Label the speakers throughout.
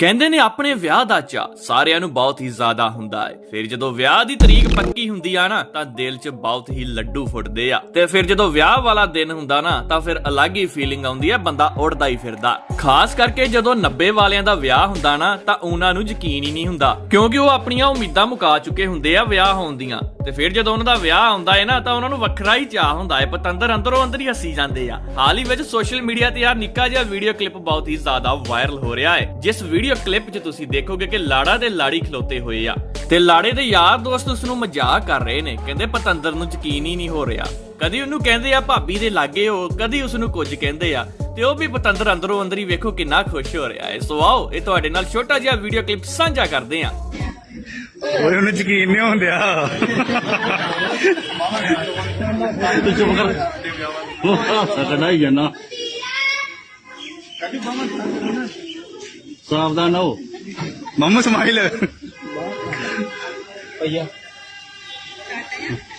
Speaker 1: ਕਹਿੰਦੇ ਨੇ ਆਪਣੇ ਵਿਆਹ ਦਾ ਚਾ ਸਾਰਿਆਂ ਨੂੰ ਬਹੁਤ ਹੀ ਜ਼ਿਆਦਾ ਹੁੰਦਾ ਹੈ। ਫਿਰ ਜਦੋਂ ਵਿਆਹ ਦੀ ਤਰੀਕ ਪੱਕੀ ਹੁੰਦੀ ਆ ਨਾ, ਤਾਂ ਦਿਲ 'ਚ ਬਹੁਤ ਹੀ ਲੱਡੂ ਫੁੱਟਦੇ ਆ। ਤੇ ਫਿਰ ਜਦੋਂ ਵਿਆਹ ਵਾਲਾ ਦਿਨ ਹੁੰਦਾ ਨਾ, ਤਾਂ ਫਿਰ ਅਲੱਗ ਹੀ ਫੀਲਿੰਗ ਆਉਂਦੀ ਆ, ਬੰਦਾ ਉੜਦਾ ਹੀ ਫਿਰਦਾ। ਖਾਸ ਕਰਕੇ ਜਦੋਂ 90 ਵਾਲਿਆਂ ਦਾ ਵਿਆਹ ਹੁੰਦਾ ਨਾ, ਤਾਂ ਉਹਨਾਂ ਨੂੰ ਯਕੀਨ ਹੀ ਨਹੀਂ ਹੁੰਦਾ। ਕਿਉਂਕਿ ਉਹ ਆਪਣੀਆਂ ਉਮੀਦਾਂ ਮੁਕਾ ਚੁੱਕੇ ਹੁੰਦੇ ਆ ਵਿਆਹ ਹੋਣ ਦੀਆਂ। ਤੇ ਫਿਰ ਜਦੋਂ ਉਹਨਾਂ ਦਾ ਵਿਆਹ ਆਉਂਦਾ ਹੈ ਨਾ, ਤਾਂ ਉਹਨਾਂ ਨੂੰ ਵੱਖਰਾ ਹੀ ਚਾਹ ਹੁੰਦਾ ਹੈ ਪਤੰਦਰ ਅੰਦਰੋਂ ਅੰਦਰ ਹੀ ਹੱਸੀ ਜਾਂਦੇ ਆ। ਹਾਲ ਹੀ ਵਿੱਚ ਸੋਸ਼ਲ ਮੀਡੀਆ ਤੇ ਯਾਰ ਨਿੱਕਾ ਜਿਹਾ ਵੀਡੀਓ ਕਲਿੱਪ ਬਹੁਤ ਹੀ ਜ਼ਿਆਦਾ ਵਾਇਰਲ ਹੋ ਰਿਹਾ ਹੈ ਜਿਸ ਵੀਡੀਓ ਕਲਿੱਪ 'ਚ ਤੁਸੀਂ ਦੇਖੋਗੇ ਕਿ ਲਾੜਾ ਤੇ ਲਾੜੀ ਖਲੋਤੇ ਹੋਏ ਆ ਤੇ ਲਾੜੇ ਦੇ ਯਾਰ ਦੋਸਤ ਉਸ ਨੂੰ ਮਜ਼ਾਕ ਕਰ ਰਹੇ ਨੇ ਕਹਿੰਦੇ ਪਤੰਦਰ ਨੂੰ ਯਕੀਨ ਹੀ ਨਹੀਂ ਹੋ ਰਿਹਾ। ਕਦੀ ਉਹਨੂੰ ਕਹਿੰਦੇ ਆ ਭਾਬੀ ਦੇ ਲਾਗੇ ਹੋ। ਕਦੀ ਉਸ ਨੂੰ ਕੁਝ ਕਹਿੰਦੇ ਆ ਤੇ ਉਹ ਵੀ ਪਤੰਦਰ ਅੰਦਰੋਂ ਅੰਦਰ ਹੀ ਵੇਖੋ ਕਿੰਨਾ ਖੁਸ਼ ਹੋ ਰਿਹਾ ਹੈ। ਸੋ ਆਓ ਇਹ ਤੁਹਾਡੇ ਨਾਲ ਛੋਟਾ ਜਿਹਾ ਵੀਡੀਓ ਕਲਿੱਪ ਸਾਂਝਾ ਕਰਦੇ ਆ
Speaker 2: ਓਏ ਉਹਨੂੰ ਯਕੀਨ ਨਹੀਂ ਹੁੰਦਿਆ
Speaker 3: ਤੂੰ ਚੁੱਪ ਕਰ। ਸਕਣਾ ਹੀ ਜਾਨਾ ਸਾਵਧਾਨ ਹੋ
Speaker 2: ਮੰਮੂ ਸਮਾਈਲ।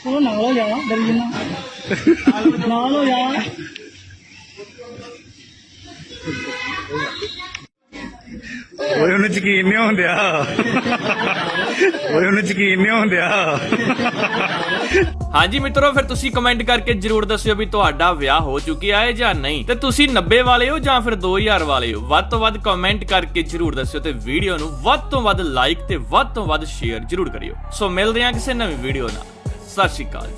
Speaker 4: ਉਹ ਨਾਲ ਹੋ ਜਾਣਾ ਡਰੀ ਜਨਾ ਨਾਲ ਹੋ ਜਾ
Speaker 2: ਓਏ, ਉਹਨੂੰ ਯਕੀਨ ਨਹੀਂ ਹੁੰਦਿਆ। ਓਏ, ਉਹਨੂੰ ਯਕੀਨ ਨਹੀਂ ਹੁੰਦਿਆ।
Speaker 1: ਹਾਂਜੀ ਮਿੱਤਰੋ, ਫਿਰ ਤੁਸੀਂ ਕਮੈਂਟ ਕਰਕੇ ਜਰੂਰ ਦੱਸਿਓ ਵੀ ਤੁਹਾਡਾ ਵਿਆਹ ਹੋ ਚੁੱਕਿਆ ਹੈ ਜਾਂ ਨਹੀਂ। ਤੇ ਤੁਸੀਂ 90 ਵਾਲੇ ਹੋ ਜਾਂ ਫਿਰ 2000 ਵਾਲੇ ਹੋ? ਵੱਧ ਤੋਂ ਵੱਧ ਕਮੈਂਟ ਕਰਕੇ ਜਰੂਰ ਦੱਸਿਓ ਤੇ ਵੀਡੀਓ ਨੂੰ ਵੱਧ ਤੋਂ ਵੱਧ ਲਾਈਕ ਤੇ ਵੱਧ ਤੋਂ ਵੱਧ ਸ਼ੇਅਰ ਜਰੂਰ ਕਰਿਓ। ਸੋ ਮਿਲਦੇ ਹਾਂ ਕਿਸੇ ਨਵੀਂ ਵੀਡੀਓ ਨਾਲ। ਸਤਿ ਸ਼੍ਰੀ ਅਕਾਲ